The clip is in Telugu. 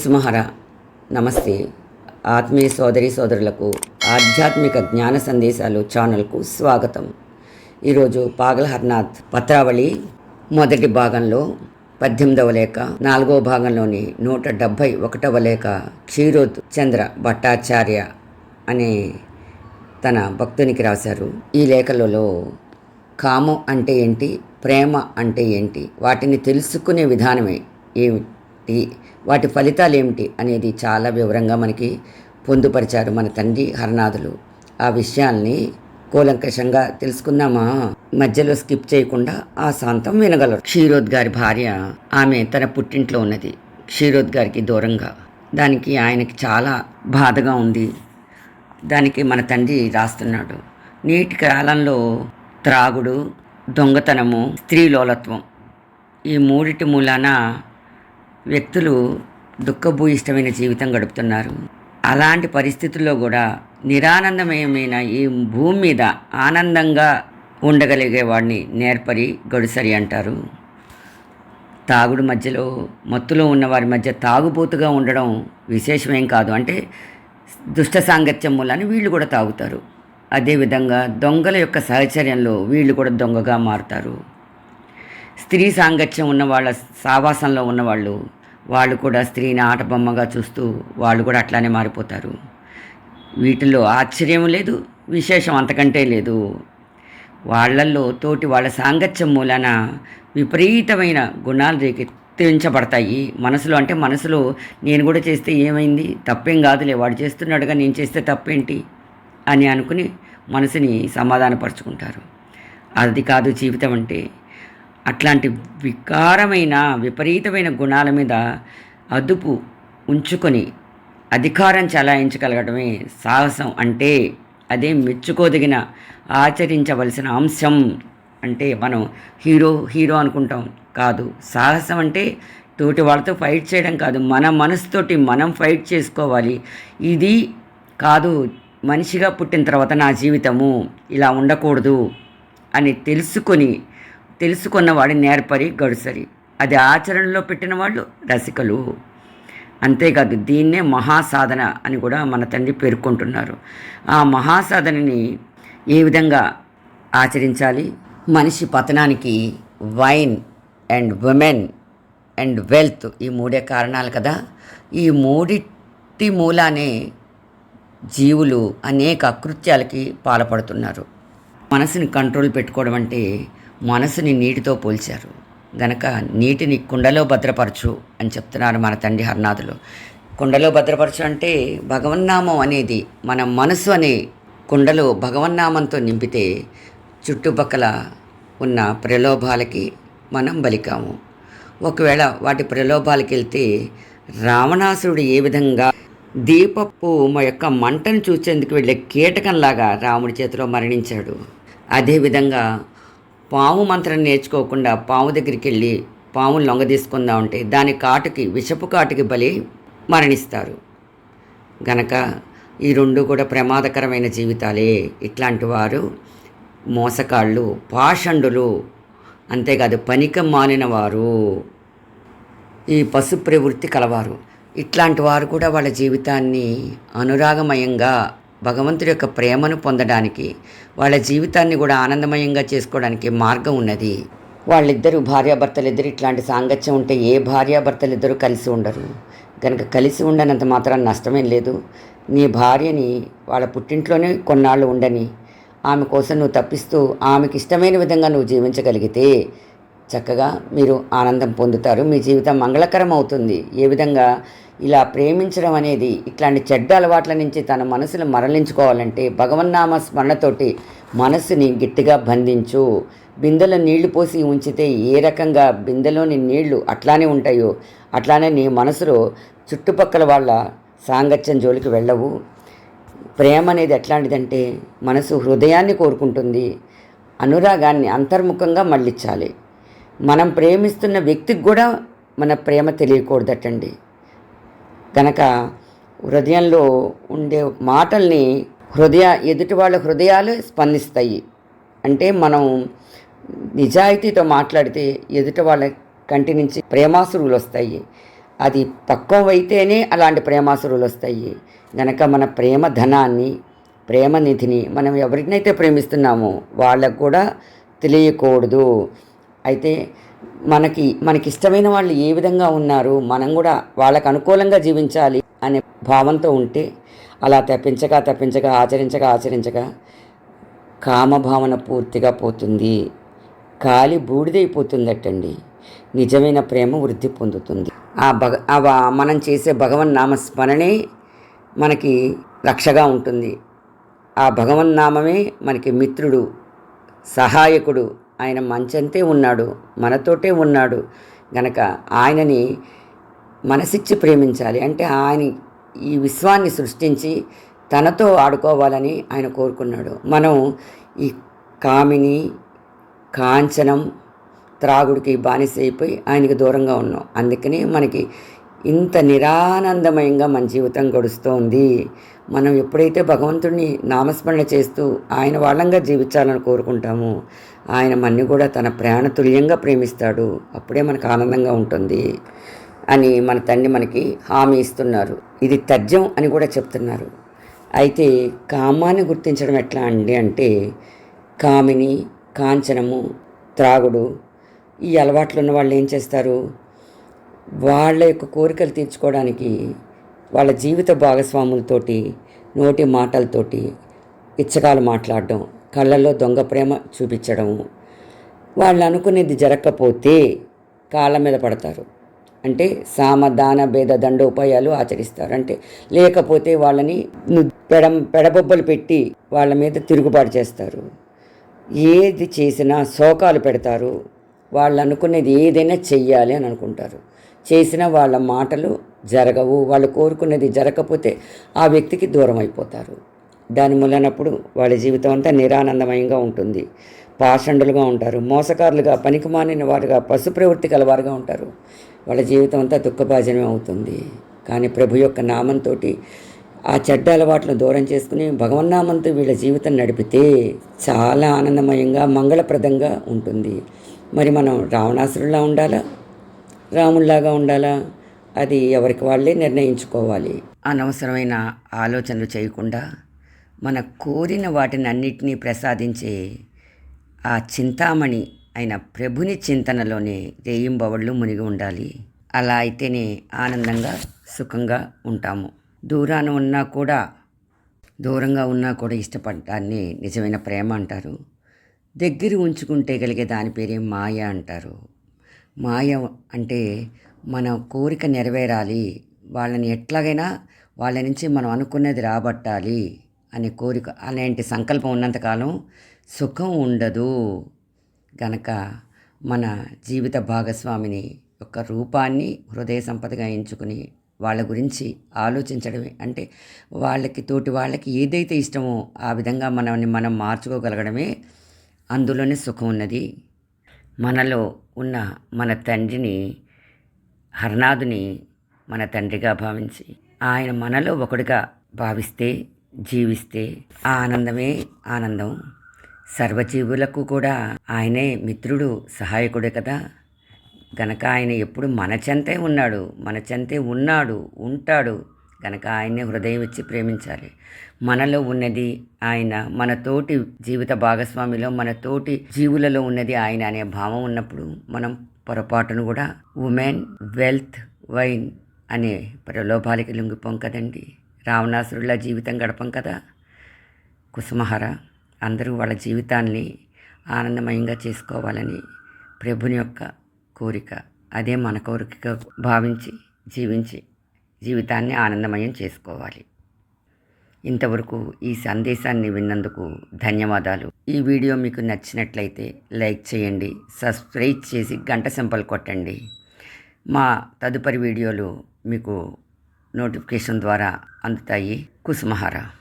సుమహర నమస్తే. ఆత్మీయ సోదరి సోదరులకు ఆధ్యాత్మిక జ్ఞాన సందేశాలు ఛానల్కు స్వాగతం. ఈరోజు పాగల్ హర్నాథ్ పత్రావళి మొదటి భాగంలో పద్దెనిమిదవ లేఖ నాలుగవ భాగంలోని నూట డెబ్భై ఒకటవ లేఖ క్షీరోద్ చంద్ర భట్టాచార్య అనే తన భక్తునికి రాశారు. ఈ లేఖలలో కామం అంటే ఏంటి ప్రేమ అంటే ఏంటి వాటిని తెలుసుకునే విధానమే ఏమిటి వాటి ఫలితాలు ఏమిటి అనేది చాలా వివరంగా మనకి పొందుపరిచారు మన తండ్రి హరనాథులు. ఆ విషయాల్ని కూలంకషంగా తెలుసుకుందామా? మధ్యలో స్కిప్ చేయకుండా ఆ శాంతం వినగలరు. క్షీరోద్ గారి భార్య ఆమె తన పుట్టింట్లో ఉన్నది. క్షీరోద్ గారికి దూరంగా. దానికి ఆయనకి చాలా బాధగా ఉంది. దానికి మన తండ్రి రాస్తున్నాడు. నేటి కాలంలో త్రాగుడు దొంగతనము స్త్రీలోలత్వం ఈ మూడిటి మూలాన వ్యక్తులు దుఃఖభూయిష్టమైన జీవితం గడుపుతున్నారు. అలాంటి పరిస్థితుల్లో కూడా నిరానందమయమైన ఈ భూమి మీద ఆనందంగా ఉండగలిగే వాడిని నేర్పరి గడుసరి అంటారు. తాగుడు మధ్యలో మత్తులో ఉన్న వారి మధ్య తాగుబోతుగా ఉండడం విశేషమేం కాదు. అంటే దుష్ట సాంగత్యం మూలాన్ని వీళ్ళు కూడా తాగుతారు. అదేవిధంగా దొంగల యొక్క సహచర్యంలో వీళ్ళు కూడా దొంగగా మారుతారు. స్త్రీ సాంగత్యం ఉన్న వాళ్ళ సావాసంలో ఉన్నవాళ్ళు వాళ్ళు కూడా స్త్రీని ఆటబొమ్మగా చూస్తూ వాళ్ళు కూడా అట్లానే మారిపోతారు. వీటిల్లో ఆశ్చర్యం లేదు విశేషం అంతకంటే లేదు. వాళ్ళల్లో తోటి వాళ్ళ సాంగత్యం మూలాన విపరీతమైన గుణాలు రేకెత్తించబడతాయి. మనసులో అంటే మనసులో నేను కూడా చేస్తే ఏమైంది? తప్పేం కాదులే వాడు చేస్తున్నాడుగా నేను చేస్తే తప్పేంటి? అని అనుకుని మనసుని సమాధానపరుచుకుంటారు. అది కాదు జీవితం అంటే అట్లాంటి వికారమైన విపరీతమైన గుణాల మీద అదుపు ఉంచుకొని అధికారం చలాయించగలగడమే సాహసం అంటే అదే మెచ్చుకోదగిన ఆచరించవలసిన అంశం అంటే మనం హీరో హీరో అనుకుంటాం. కాదు సాహసం అంటే తోటి వాళ్ళతో ఫైట్ చేయడం కాదు. మన మనసుతోటి మనం ఫైట్ చేసుకోవాలి. ఇది కాదు మనిషిగా పుట్టిన తర్వాత నా జీవితము ఇలా ఉండకూడదు అని తెలుసుకొని తెలుసుకున్నవాడు నేర్పరి గడుసరి. అది ఆచరణలో పెట్టిన వాళ్ళు రసికలు. అంతేకాదు దీన్నే మహాసాధన అని కూడా మన తండ్రి పేర్కొంటున్నారు. ఆ మహాసాధనని ఏ విధంగా ఆచరించాలి? మనిషి పతనానికి wine and women and wealth ఈ మూడే కారణాలు కదా. ఈ మూడిటి మూలానే జీవులు అనేక అకృత్యాలకి పాల్పడుతున్నారు. మనసుని కంట్రోల్ పెట్టుకోవడం అంటే మనసుని నీటితో పోల్చారు. గనక నీటిని కుండలో భద్రపరచు అని చెప్తున్నారు మన తండ్రి హర్నాథులు. కుండలో భద్రపరచు అంటే భగవన్నామం అనేది మన మనసు అనే కుండలో భగవన్నామంతో నింపితే చుట్టుపక్కల ఉన్న ప్రలోభాలకి మనం బలికాము. ఒకవేళ వాటి ప్రలోభాలకి వెళ్తే రావణాసురుడు ఏ విధంగా దీపపు మా యొక్క మంటను చూసేందుకు వెళ్ళే కీటకంలాగా రాముడి చేతిలో మరణించాడు. అదేవిధంగా పాము మంత్రం నేర్చుకోకుండా పాము దగ్గరికి వెళ్ళి పామును లొంగ తీసుకుందామంటే దాని కాటుకి విషపు కాటుకి బలి మరణిస్తారు. గనక ఈ రెండు కూడా ప్రమాదకరమైన జీవితాలే. ఇట్లాంటి వారు మోసకాళ్ళు పాషండులు. అంతేకాదు పనిక మానినవారు ఈ పశు ప్రవృత్తి కలవారు. ఇట్లాంటి వారు కూడా వాళ్ళ జీవితాన్ని అనురాగమయంగా భగవంతుడి యొక్క ప్రేమను పొందడానికి వాళ్ళ జీవితాన్ని కూడా ఆనందమయంగా చేసుకోవడానికి మార్గం ఉన్నది. వాళ్ళిద్దరూ భార్యాభర్తలిద్దరు ఇట్లాంటి సాంగత్యం ఉంటే ఏ భార్యాభర్తలిద్దరూ కలిసి ఉండరు. కనుక కలిసి ఉండనంత మాత్రం నష్టమేం లేదు. నీ భార్యని వాళ్ళ పుట్టింట్లోనే కొన్నాళ్ళు ఉండని ఆమె కోసం నువ్వు తప్పిస్తూ ఆమెకి ఇష్టమైన విధంగా నువ్వు జీవించగలిగితే చక్కగా మీరు ఆనందం పొందుతారు. మీ జీవితం మంగళకరం అవుతుంది ఏ విధంగా ఇలా ప్రేమించడం అనేది ఇట్లాంటి చెడ్డ అలవాట్ల నుంచి తన మనసును మరలించుకోవాలంటే భగవన్నామ స్మరణతోటి మనస్సుని గట్టిగా బంధించు. బిందెలో నీళ్ళు పోసి ఉంచితే ఏ రకంగా బిందెలోని నీళ్ళు అట్లానే ఉంటాయో అట్లానే నీ మనసులో చుట్టుపక్కల వాళ్ళ సాంగత్యం జోలికి వెళ్ళవు. ప్రేమ అనేది ఎట్లాంటిదంటే మనసు హృదయాన్ని కోరుకుంటుంది. అనురాగాన్ని అంతర్ముఖంగా మళ్ళించాలి. మనం ప్రేమిస్తున్న వ్యక్తికి కూడా మన ప్రేమ తెలియకూడదటండి. కనుక హృదయంలో ఉండే మాటల్ని హృదయ ఎదుటి వాళ్ళ హృదయాలు స్పందిస్తాయి. అంటే మనం నిజాయితీతో మాట్లాడితే ఎదుటి వాళ్ళ కంటి నుంచి ప్రేమాసురులు వస్తాయి. అది పక్వమైతేనే అయితేనే అలాంటి ప్రేమాసురులు వస్తాయి. గనక మన ప్రేమ ధనాన్ని ప్రేమ నిధిని మనం ఎవరినైతే ప్రేమిస్తున్నామో వాళ్ళకు కూడా తెలియకూడదు. అయితే మనకి మనకి ఇష్టమైన వాళ్ళు ఏ విధంగా ఉన్నారు మనం కూడా వాళ్ళకు అనుకూలంగా జీవించాలి అనే భావంతో ఉంటే అలా తప్పించగా తప్పించగా ఆచరించగా ఆచరించగా కామభావన పూర్తిగా పోతుంది. కాలి బూడిదైపోతుందటండి. నిజమైన ప్రేమ వృద్ధి పొందుతుంది. ఆ భగ ఆ మనం చేసే భగవన్ నామస్మరణే మనకి రక్షగా ఉంటుంది. ఆ భగవన్ నామమే మనకి మిత్రుడు సహాయకుడు ఆయన మంచంతే ఉన్నాడు మనతోటే ఉన్నాడు. గనక ఆయనని మనసిచ్చి ప్రేమించాలి. అంటే ఆయన ఈ విశ్వాన్ని సృష్టించి తనతో ఆడుకోవాలని ఆయన కోరుకున్నాడు. మనం ఈ కామిని కాంచనం త్రాగుడికి బానిస అయిపోయి ఆయనకి దూరంగా ఉన్నాం. అందుకని మనకి ఇంత నిరానందమయంగా మన జీవితం గడుస్తోంది. మనం ఎప్పుడైతే భగవంతుడిని నామస్మరణ చేస్తూ ఆయన వాళ్ళంగా జీవించాలని కోరుకుంటామో ఆయన మన్ని కూడా తన ప్రాణతుల్యంగా ప్రేమిస్తాడు. అప్పుడే మనకు ఆనందంగా ఉంటుంది అని మన తండ్రి మనకి హామీ ఇస్తున్నారు. ఇది తథ్యం అని కూడా చెప్తున్నారు. అయితే కామాన్ని గుర్తించడం ఎట్లా అండి అంటే కామిని కాంచనము త్రాగుడు ఈ అలవాట్లు ఉన్న వాళ్ళు ఏం చేస్తారు? వాళ్ళ యొక్క కోరికలు తీర్చుకోవడానికి వాళ్ళ జీవిత భాగస్వాములతోటి నోటి మాటలతోటి ఇచ్చకాలు మాట్లాడడం కళ్ళల్లో దొంగ ప్రేమ చూపించడం వాళ్ళు అనుకునేది జరగకపోతే కాళ్ళ మీద పడతారు. అంటే సామ దాన భేద దండోపాయాలు ఆచరిస్తారు. అంటే లేకపోతే వాళ్ళని పెడ పెడబొబ్బలు పెట్టి వాళ్ళ మీద తిరుగుబాటు చేస్తారు. ఏది చేసినా శోకాలు పెడతారు. వాళ్ళు అనుకునేది ఏదైనా చెయ్యాలి అని అనుకుంటారు. చేసిన వాళ్ళ మాటలు జరగవు వాళ్ళు కోరుకున్నది జరగకపోతే ఆ వ్యక్తికి దూరం అయిపోతారు దాని మూలనప్పుడు వాళ్ళ జీవితం అంతా నిరానందమయంగా ఉంటుంది. పాషండులుగా ఉంటారు మోసకారులుగా పనికిమాలిన వారుగా పశు ప్రవృత్తి కలవారుగా ఉంటారు. వాళ్ళ జీవితం అంతా దుఃఖభాజనమే అవుతుంది. కానీ ప్రభు యొక్క నామంతో ఆ చెడ్డ అలవాట్లను దూరం చేసుకుని భగవన్నామంతో వీళ్ళ జీవితం నడిపితే చాలా ఆనందమయంగా మంగళప్రదంగా ఉంటుంది. మరి మనం రావణాసురులా ఉండాలా? రాముల్లాగా ఉండాలా? అది ఎవరికి వాళ్ళే నిర్ణయించుకోవాలి. అనవసరమైన ఆలోచనలు చేయకుండా మన కోరిన వాటిని అన్నిటినీ ప్రసాదించే ఆ చింతామణి అయిన ప్రభుని చింతనలోనే రేయింబవళ్ళు మునిగి ఉండాలి. అలా అయితేనే ఆనందంగా సుఖంగా ఉంటాము. దూరాన ఉన్నా కూడా దూరంగా ఉన్నా కూడా ఇష్టపడటాన్ని నిజమైన ప్రేమ అంటారు. దగ్గర ఉంచుకుంటే కలిగే దాని పేరే మాయ అంటారు. మాయ అంటే మన కోరిక నెరవేరాలి. వాళ్ళని ఎట్లాగైనా వాళ్ళ నుంచి మనం అనుకున్నది రాబట్టాలి అనే కోరిక అలాంటి సంకల్పం ఉన్నంతకాలం సుఖం ఉండదు. గనక మన జీవిత భాగస్వామిని యొక్క రూపాన్ని హృదయ సంపదగా ఎంచుకుని వాళ్ళ గురించి ఆలోచించడమే. అంటే వాళ్ళకి తోటి వాళ్ళకి ఏదైతే ఇష్టమో ఆ విధంగా మనల్ని మనం మార్చుకోగలగడమే అందులోనే సుఖం ఉన్నది. మనలో ఉన్న మన తండ్రిని హర్నాథుని మన తండ్రిగా భావించి ఆయన మనలో ఒకటిగా భావిస్తే జీవిస్తే ఆ ఆనందమే ఆనందం. సర్వజీవులకు కూడా ఆయనే మిత్రుడు సహాయకుడే కదా. గనక ఆయన ఎప్పుడు మన చెంతే ఉన్నాడు మన చెంతే ఉన్నాడు ఉంటాడు కనుక ఆయన్నే హృదయం ఇచ్చి ప్రేమించాలి. మనలో ఉన్నది ఆయన మన తోటి జీవిత భాగస్వామిలో మన తోటి జీవులలో ఉన్నది ఆయన అనే భావం ఉన్నప్పుడు మనం పొరపాటును కూడా ఉమెన్ వెల్త్ వైన్ అనే ప్రలోభాలకి లొంగిపోం కదండి. రావణాసురుల జీవితం గడపం కదా. కుసుమహర అందరూ వాళ్ళ జీవితాన్ని ఆనందమయంగా చేసుకోవాలని ప్రభుని యొక్క కోరిక అదే మన కోరికగా భావించి జీవించి జీవితాన్ని ఆనందమయం చేసుకోవాలి. ఇంతవరకు ఈ సందేశాన్ని విన్నందుకు ధన్యవాదాలు. ఈ వీడియో మీకు నచ్చినట్లయితే లైక్ చేయండి సబ్స్క్రైబ్ చేసి గంట సింపల్ కొట్టండి. మా తదుపరి వీడియోలు మీకు నోటిఫికేషన్ ద్వారా అందుతాయి. కుసుమహారా.